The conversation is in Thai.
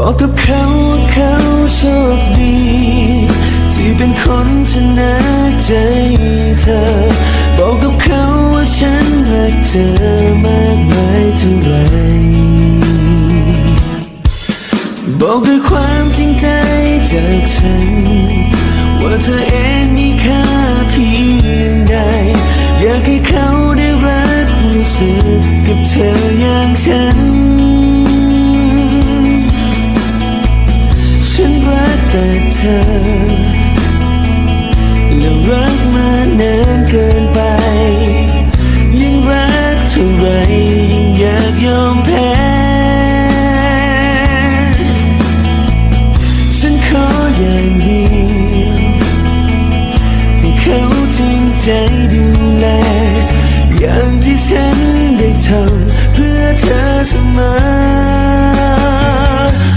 บอกกับเขาว่าเขาโชคดี ที่เป็นคนชนะใจเธอ บอกกับเขาว่าฉันรักเธอมากมายเท่าไหรบอกด้วยความจริงใจจากฉัน ว่าเธอเองมีค่าเพียงใด อยากให้เขาได้รักรู้สึกกับเธออย่างฉัน แต่เธอ และรักมานานเกินไป ยิ่งรักเท่าไรยิ่งอยากยอมแพ้ ฉันขออย่างเดียวให้เขาจริงใจดูแล อย่างที่ฉันได้ทำเพื่อเธอเสมอ